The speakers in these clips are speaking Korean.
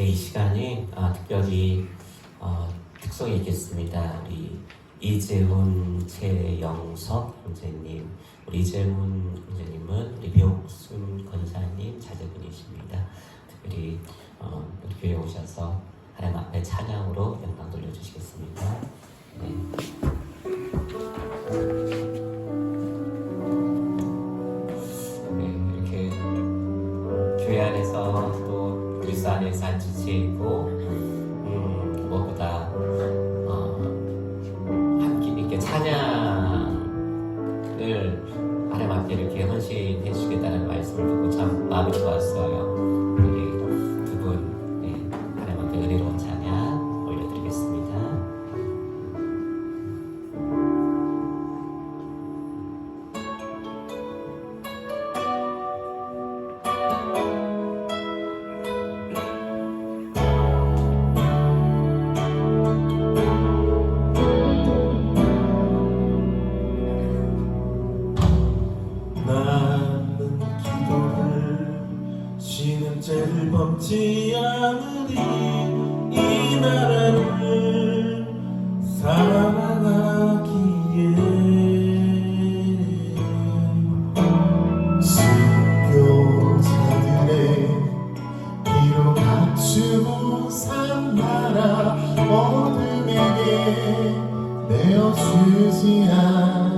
이 시간이 어, 특별히 어, 특성이 있겠습니다. 우리 이재훈 최영석 형제님, 우리 이재훈 형제님은 우리 배옥순 권사님 자제분이십니다. 특별히 어, 우리 교회 오셔서 하나님 앞에 찬양으로 영광 돌려주시겠습니다. 네. 사단의 산지체 있고 법지 않으니 이 나라를 사랑하기에 신교자들의 비로 갖추고 산 나라 어둠에게 내어주지 않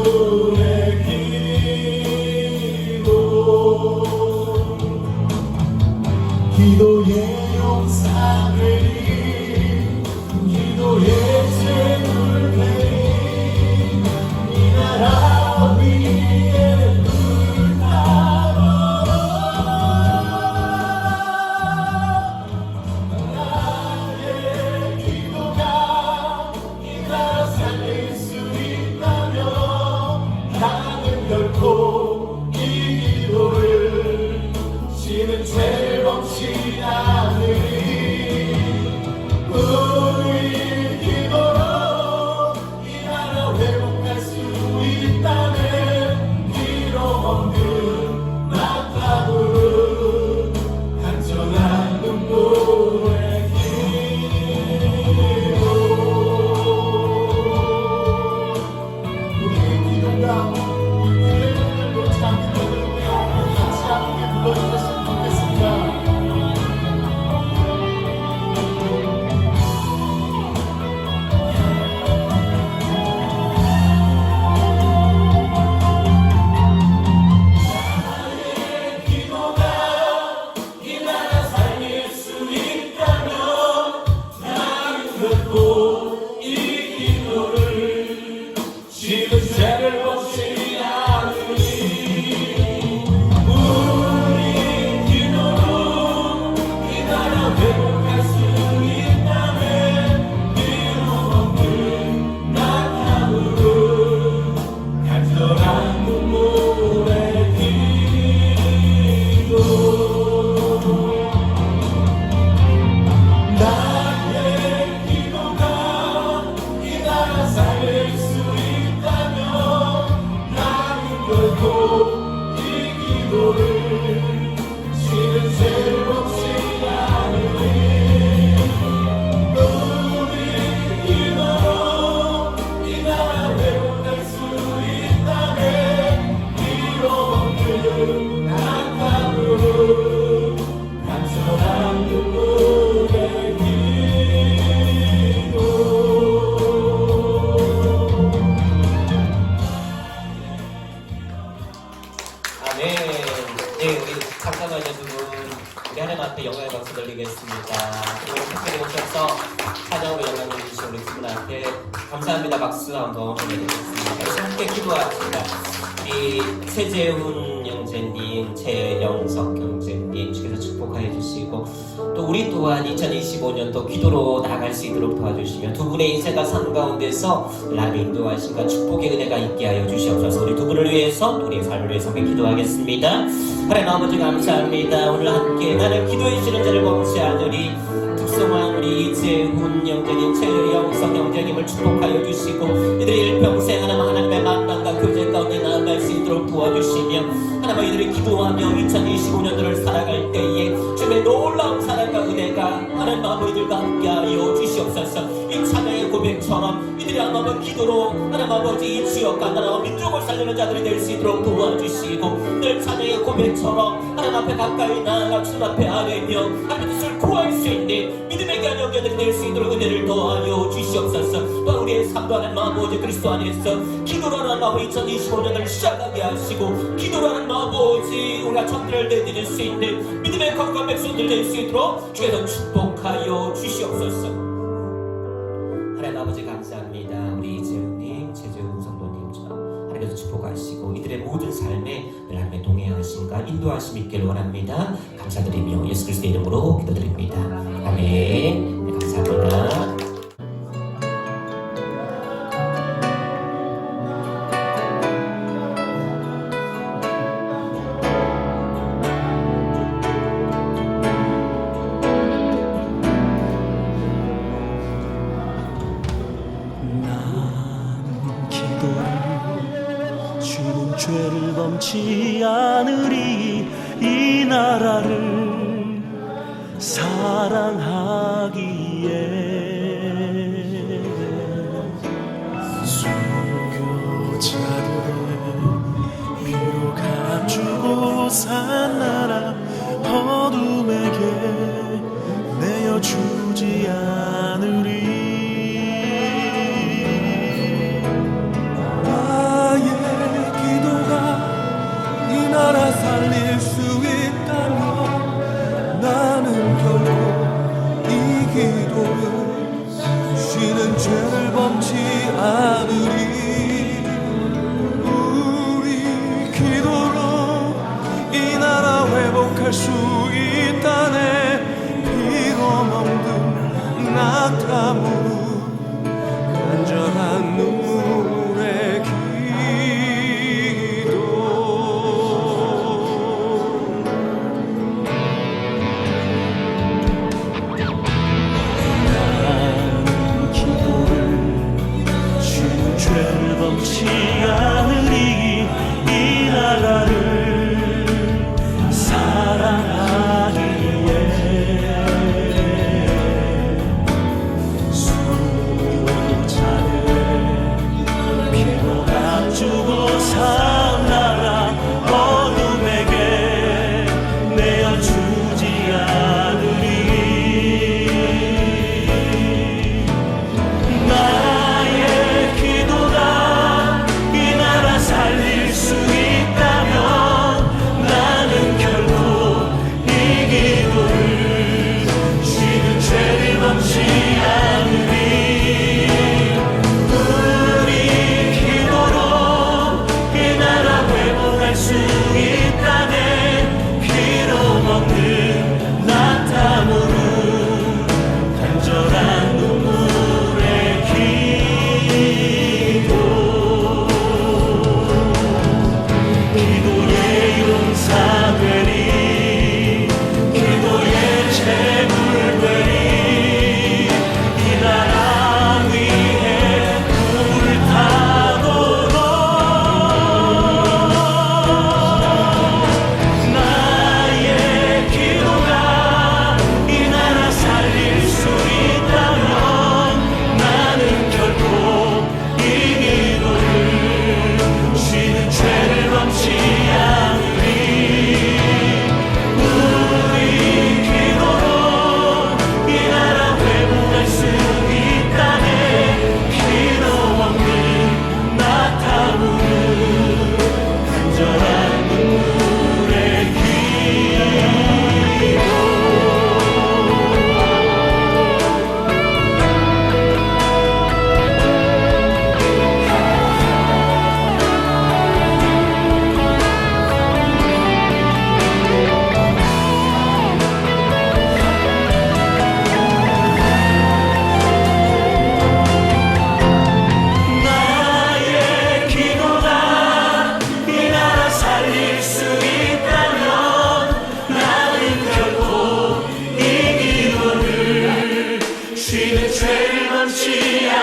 감사가죠 두 분. 우리 하나님 앞에 영광의 박수 돌리겠습니다. 오늘 특별히 오셔서 찬양으로 영광을 주신 우리 두 분한테 감사합니다 박수 한번 보내드리겠습니다. 함께 기도하겠습니다. 이 세재훈 형제님, 최영석 형제님 주께서 축복하여 주시고 또 우리 또한 2025년도 기도로 나갈 수 있도록 도와주시며 두 분의 인생과 삶 가운데서 나를 인도하신가 축복의 은혜가 있게 하여 주시옵소서. 우리 두 분을 위해서 또 우리의 삶을 위해서 기도하겠습니다. 하나님 아버지 감사합니다. 오늘 함께 나를 기도해 주시는 자를 않으리 특성한 우리 이재훈 형제님 최영석 형제님을 축복하여 주시고 이들의 일평생 하나님 하나님의 만남과 교제 가운데 나아갈 수 있도록 도와주시며 하나님 이들이 기도하며 2025년도를 살아갈 때에 주님의 놀라운 사랑과 은혜가 하나님 아버지들과 함께하여 주시옵소서. 이 찬양의 고백처럼 이들이 하나님 기도로 하나님 아버지 이 지역과 나라와 민족을 살리는 자들이 될 수 있도록 도와주시고 늘 찬양의 고백처럼 하나님 앞에 가까이 나아가 주님 앞에 아뢰며 하나님 뜻을 구할 수 있는 믿음의 견역자들이 될 수 있도록 은혜를 더하여 주시옵소서. 또 하나님 아버지 그리스도 안에서 기도로 하나님 아버지 2025년을 시작하게 하시고 기도로 하나님 아버지 우리가 전들을 내드릴 수 있는 믿음의 건강 백성들 될 수 있도록 주께서 축복하여 주시옵소서. 하나님 아버지 감사합니다. 우리 이재훈님 최재훈 성도님처럼 하나님께서 축복하시고 이들의 모든 삶에 늘 하나님의 동행하심과 인도하심 있기를 원합니다. 감사드리며 예수 그리스도의 이름으로 기도드립니다. 아멘. 네, 감사합니다 나는 기도를 주는 죄를 범치 않으리. 이 나라를 사랑하기에. 순교자들의 피로 감추고 산나 죄를 범치 않으리. 우리 기도로 이 나라 회복할 수 Sei mancia